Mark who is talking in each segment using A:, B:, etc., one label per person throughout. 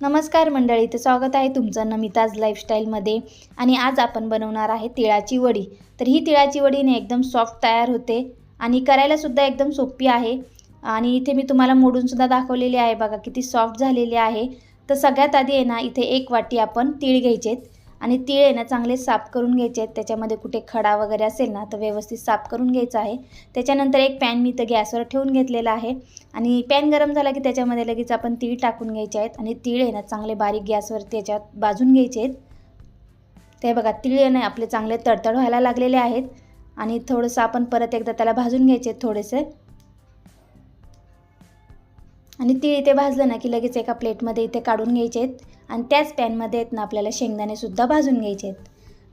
A: नमस्कार मंडळी तर स्वागत आहे तुमचं नमिताज लाईफस्टाईलमध्ये आणि आज आपण बनवणार आहे तिळाची वडी. तर ही तिळाची वडीने एकदम सॉफ्ट तयार होते आणि करायलासुद्धा एकदम सोपी आहे. आणि इथे मी तुम्हाला मोडूनसुद्धा दाखवलेली आहे. बघा किती सॉफ्ट झालेली आहे. तर सगळ्यात आधी आहे ना इथे एक वाटी आपण तीळ घ्यायचेत. आणि तीळ आहे ना चांगले साफ करून घ्यायचे आहेत. त्याच्यामध्ये कुठे खडा वगैरे असेल ना तर व्यवस्थित साफ करून घ्यायचा आहे. त्याच्यानंतर एक पॅन मी तर गॅसवर ठेवून घेतलेला आहे. आणि पॅन गरम झाला की त्याच्यामध्ये लगेच आपण तीळ टाकून घ्यायचे आहेत. आणि तीळ आहे ना चांगले बारीक गॅसवर त्याच्यात भाजून घ्यायचे आहेत. ते बघा तीळ आहे ना आपले चांगले तडतड व्हायला लागलेले आहेत. आणि थोडंसं आपण परत एकदा त्याला भाजून घ्यायचे आहेत थोडेसे. आणि तीळ इथे भाजलं ना की लगेच एका प्लेटमध्ये इथे काढून घ्यायचे आहेत आणि त्याच पॅनमध्ये आहेत ना आपल्याला शेंगदाणेसुद्धा भाजून घ्यायचे आहेत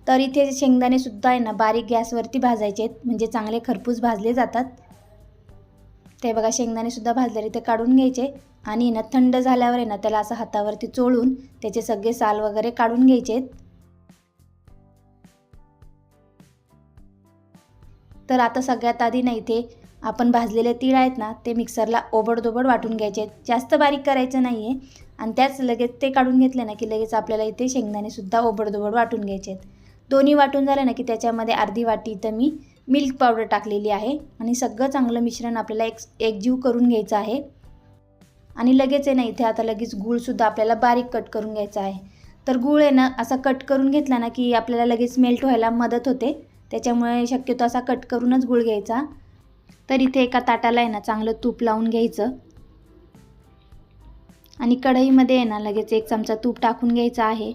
A: तर इथे शेंगदाणेसुद्धा आहे ना बारीक गॅसवरती भाजायचे आहेत म्हणजे चांगले खरपूस भाजले जातात. ते बघा शेंगदाणेसुद्धा भाजलेले ते काढून घ्यायचे. आणि ना थंड झाल्यावर आहे ना त्याला असं हातावरती चोळून त्याचे सगळे साल वगैरे काढून घ्यायचे आहेत तर आता सगळ्यात आधी ना इथे आपण भाजलेले तीळ आहेत ना ते मिक्सरला ओबडधोबड वाटून घ्यायचे. आहेत जास्त बारीक करायचं नाही आहे आणि त्याच लगेच ते काढून घेतले ना की लगेच आपल्याला इथे शेंगदाणेसुद्धा ओबडधोबड वाटून घ्यायचे आहेत. दोन्ही वाटून झाले ना की त्याच्यामध्ये अर्धी वाटी इथं मी मिल्क पावडर टाकलेली आहे. आणि सगळं चांगलं मिश्रण आपल्याला एक एकजीव करून घ्यायचं आहे. आणि लगेच आहे ना इथे आता लगेच गूळसुद्धा आपल्याला बारीक कट करून घ्यायचा आहे. तर गूळ आहे ना असा कट करून घेतला ना की आपल्याला लगेच मेल्ट व्हायला मदत होते. त्याच्यामुळे शक्यतो असा कट करूनच गूळ घ्यायचा. तर इथे एका ताटाला आहे ना चांगलं तूप लावून घ्यायचं. आणि कढईमध्ये आहे ना लगेच एक चमचा तूप टाकून घ्यायचा आहे.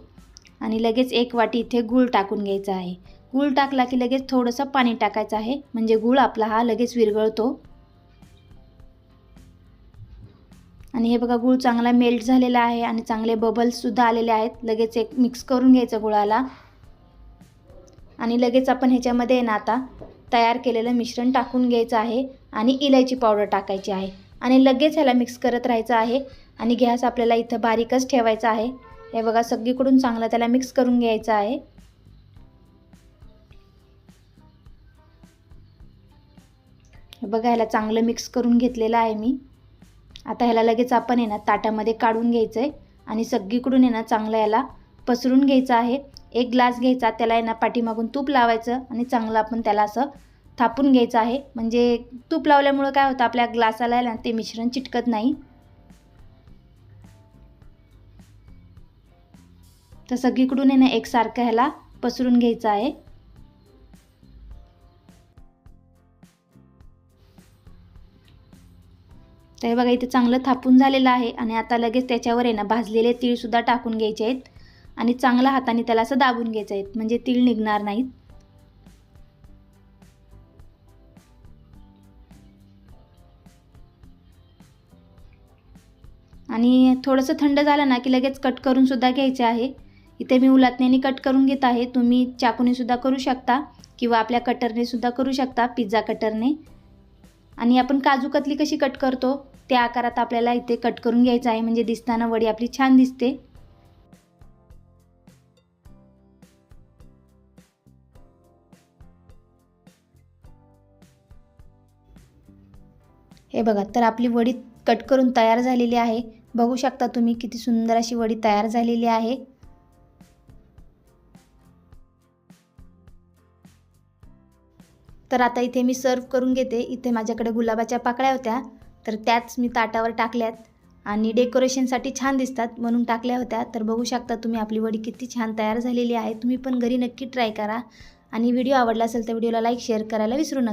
A: आणि लगेच एक वाटी इथे गूळ टाकून घ्यायचा आहे. गूळ टाकला की लगेच थोडंसं पाणी टाकायचं आहे. म्हणजे गूळ आपला हा लगेच विरघळतो. आणि हे बघा गूळ चांगला मेल्ट झालेला आहे आणि चांगले बबल्ससुद्धा आलेले आहेत. लगेच एक मिक्स करून घ्यायचं गुळाला. आणि लगेच आपण ह्याच्यामध्ये ना आता तयार केलेलं मिश्रण टाकून घ्यायचं आहे आणि इलायची पावडर टाकायची आहे आणि लगेच ह्याला मिक्स करत राहायचं आहे आणि गॅस आपल्याला इथं बारीकच ठेवायचा आहे. हे बघा सगळीकडून चांगलं त्याला मिक्स करून घ्यायचं आहे. बघा ह्याला चांगलं मिक्स करून घेतलेलं आहे मी. आता ह्याला लगेच आपण आहे ना ताटामध्ये काढून घ्यायचं आहे आणि सगळीकडून आहे ना चांगलं याला पसरून घ्यायचं आहे. एक ग्लास घ्यायचा त्याला आहे ना पाठीमागून तूप लावायचं आणि चांगलं आपण त्याला असं थापून घ्यायचं आहे. म्हणजे तूप लावल्यामुळं काय होतं आपल्या ग्लासाला ना ते मिश्रण चिटकत नाही. तर सगळीकडून आहे ना एकसारखं ह्याला पसरून घ्यायचं आहे. तर हे बघा इथे चांगलं थापून झालेलं आहे आणि आता लगेच त्याच्यावर आहे ना भाजलेले तीळसुद्धा टाकून घ्यायचे आहेत. आणि चांगला हाताने त्याला असं दाबून घ्यायचं आहे. म्हणजे तीळ निघणार नाहीत. आणि थोडंसं थंड झालं ना की लगेच कट करून सुद्धा घ्यायचे आहे. इथे मी उलातण्याने कट करून घेत आहे. तुम्ही चाकूने सुद्धा करू शकता किंवा आपल्या कटरने सुद्धा करू शकता पिझ्झा कटरने. आणि आपण काजू कतली कशी कट करतो त्या आकारात आपल्याला इथे कट करून घ्यायचं आहे. म्हणजे दिसताना वडी आपली छान दिसते. हे बघा तर आपली वडी कट करून तयार झालेली आहे. बघू शकता तुम्ही किती सुंदर अशी वडी तयार झालेली आहे. तर आता इथे मी सर्व करून घेते. इथे माझ्याकडे गुलाबाच्या पाकळ्या होत्या. तर त्याच मी ताटावर टाकल्यात. आणि डेकोरेशनसाठी छान दिसतात म्हणून टाकल्या होत्या. तर बघू शकता तुम्ही आपली वडी किती छान तयार झालेली आहे. तुम्ही पण घरी नक्की ट्राय करा. आणि व्हिडिओ आवडला असेल तर व्हिडिओला लाईक शेअर करायला विसरू नका.